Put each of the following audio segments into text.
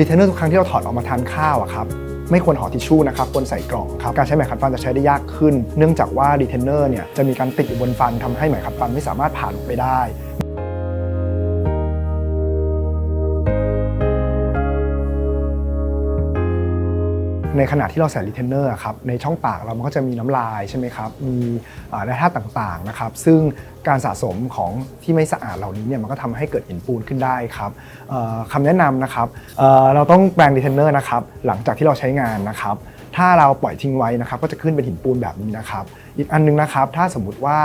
รีเทนเนอร์ทุกครั้งที่เราถอดออกมาทานข้าวอะครับไม่ควรห่อทิชชู่นะครับควรใส่กล่องครับการใช้ไหมขัดฟันจะใช้ได้ยากขึ้น เนื่องจากว่ารีเทนเนอร์เนี่ยจะมีการติดอยู่บนฟันทำให้ไหมขัดฟันไม่สามารถผ่านออกไปได้ ในขณะที่เราใส่รีเทนเนอร์ครับในช่องปากเรามันก็จะมีน้ำลายใช่ไหมครับมีแร่ธาตุต่างๆนะครับซึ่งการสะสมของที่ไม่สะอาดเหล่านี้เนี่ยมันก็ทำให้เกิดหินปูนขึ้นได้ครับคำแนะนำนะครับเเราต้องแปรงรีเทนเนอร์นะครับหลังจากที่เราใช้งานนะครับถ้าเราปล่อยทิ้งไว้นะครับก็จะขึ้นเป็นหินปูนแบบนี้นะครับ อีกอันนึงนะครับ ถ้าสมมติว่า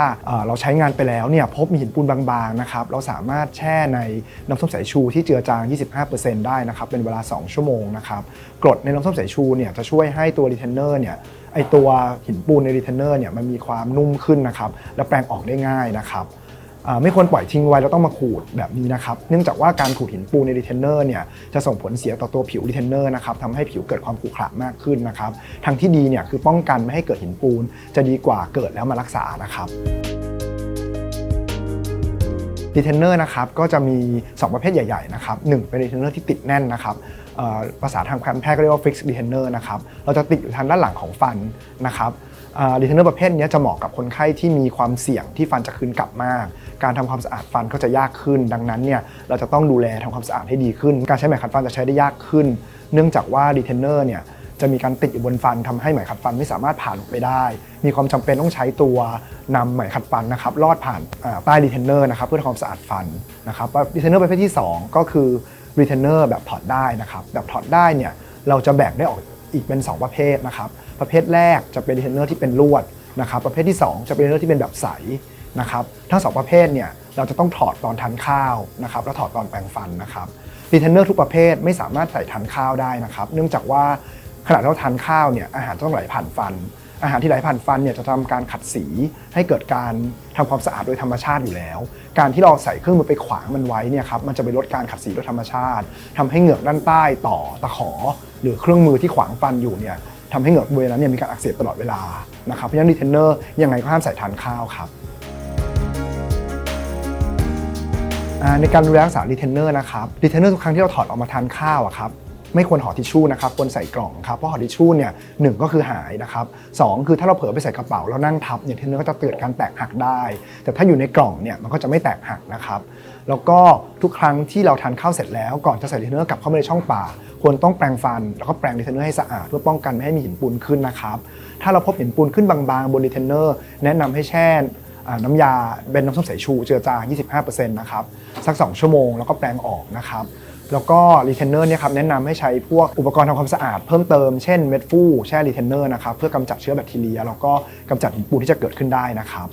เราใช้งานไปแล้วเนี่ยพบมีหินปูนบางๆนะครับเราสามารถแช่ในน้ำส้มสายชูที่เจือจาง 25%ได้นะครับเป็นเวลา 2 ชั่วโมงนะครับกรดในน้ำส้มสายชูเนี่ยจะช่วยให้ตัวรีเทนเนอร์เนี่ยไอตัวหินปูนในรีเทนเนอร์เนี่ยมันมีความนุ่มขึ้นนะครับและแปลงออกได้ง่ายนะครับ ไม่ควรปล่อยทิ้งไว้แล้วต้องมาขูดแบบนี้นะครับ เนื่องจากว่าการขูดหินปูนในรีเทนเนอร์เนี่ยจะส่งผลเสียต่อตัวผิวรีเทนเนอร์นะครับทำให้ผิวเกิดความขรุขระมากขึ้นนะครับ ทางที่ดีเนี่ยคือป้องกันไม่ให้เกิดหินปูน จะดีกว่าเกิดแล้วมารักษานะครับ รีเทนเนอร์นะครับก็จะมี 2 ประเภทใหญ่ๆนะครับหนึ่งเป็นรีเทนเนอร์ที่ติดแน่นนะครับภาษาทางการแพทย์ก็เรียกว่า fixed retainer นะครับเราจะติดอยู่ทางด้านหลังของฟันนะครับรีเทนเนอร์ประเภทนี้จะเหมาะกับคนไข้ที่มีความเสี่ยงที่ฟันจะคืนกลับมาก การทำความสะอาดฟันก็จะยากขึ้น ดังนั้นเนี่ยเราจะต้องดูแลทำความสะอาดให้ดีขึ้น การใช้ไหมขัดฟันจะใช้ได้ยากขึ้น เนื่องจากว่ารีเทนเนอร์เนี่ย จะมีการติดอยู่บนฟันทำให้ไหมขัดฟันไม่สามารถผ่านออกไปได้ มีความจำเป็นต้องใช้ตัวนำไหมขัดฟันนะครับลอดผ่านอ่าใต้รีเทนเนอร์นะครับเพื่อทำความสะอาดฟันนะครับรีเทนเนอร์ประเภทที่ 2 ก็คือรีเทนเนอร์แบบถอดได้นะครับแบบถอดได้เนี่ยเราจะแบ่งได้ออกอีกเป็น 2 ประเภทนะครับประเภทแรกจะเป็นรีเทนเนอร์ที่เป็นลวดนะครับประเภทที่ 2 จะเป็นรีเทนเนอร์ที่เป็นแบบใสนะครับทั้งสองประเภทเนี่ยเราจะต้องถอดตอนทานข้าวนะครับแล้วถอดตอนแปรงฟันนะครับรีเทนเนอร์ทุกประเภทไม่สามารถใส่ทานข้าวได้นะครับ เนื่องจากว่า ขณะที่เราทานข้าวเนี่ยอาหารต้องไหลผ่านฟัน อาหารที่ไหลผ่านฟันเนี่ยจะทำการขัดสีให้เกิดการทำความสะอาดโดยธรรมชาติอยู่แล้ว การที่เราใส่เครื่องมือไปขวางมันไว้เนี่ยครับมันจะไปลดการขัดสีโดยธรรมชาติทำให้เหงือกด้านใต้ต่อตะขอ หรือเครื่องมือที่ขวางฟันอยู่เนี่ยทำให้เหงือกบริเวณนั้นเนี่ยมีการอักเสบตลอดเวลานะครับเพราะฉะนั้นรีเทนเนอร์ยังไงก็ห้ามใส่ทานข้าวครับในการดูแลรักษารีเทนเนอร์นะครับรีเทนเนอร์ทุกครั้งที่เราถอดออกมาทานข้าวอะครับ ไม่ควรห่อทิชชู่นะครับควรใส่กล่องครับเพราะห่อทิชชู่เนี่ยหนึ่งก็คือหายนะครับสองคือถ้าเราเผลอไปใส่กระเป๋าแล้วนั่งทับเนี่ยเทนเนอร์ก็จะเกิดการแตกหักได้ แต่ถ้าอยู่ในกล่องเนี่ยมันก็จะไม่แตกหักนะครับแล้วก็ทุกครั้งที่เราทานข้าวเสร็จแล้วก่อนจะใส่รีเทนเนอร์กลับเข้ามาในช่องปากควรต้องแปรงฟัน แล้วก็แปรงรีเทนเนอร์ให้สะอาดเพื่อป้องกันไม่ให้มีหินปูนขึ้นนะครับถ้าเราพบหินปูนขึ้นบางๆบนรีเทนเนอร์แนะนำให้แช่น้ำยาเป็นน้ำส้มสายชูเจือจาง 25%นะครับ สัก 2 ชั่วโมงแล้วก็แปรงออกนะครับ แล้วก็รีเทนเนอร์เนี่ยครับแนะนำให้ใช้พวกอุปกรณ์ทำความสะอาดเพิ่มเติมเช่นเม็ดฟูแช่รีเทนเนอร์นะครับเพื่อกำจัดเชื้อแบคทีเรียแล้วก็กำจัดปูที่จะเกิดขึ้นได้นะครับ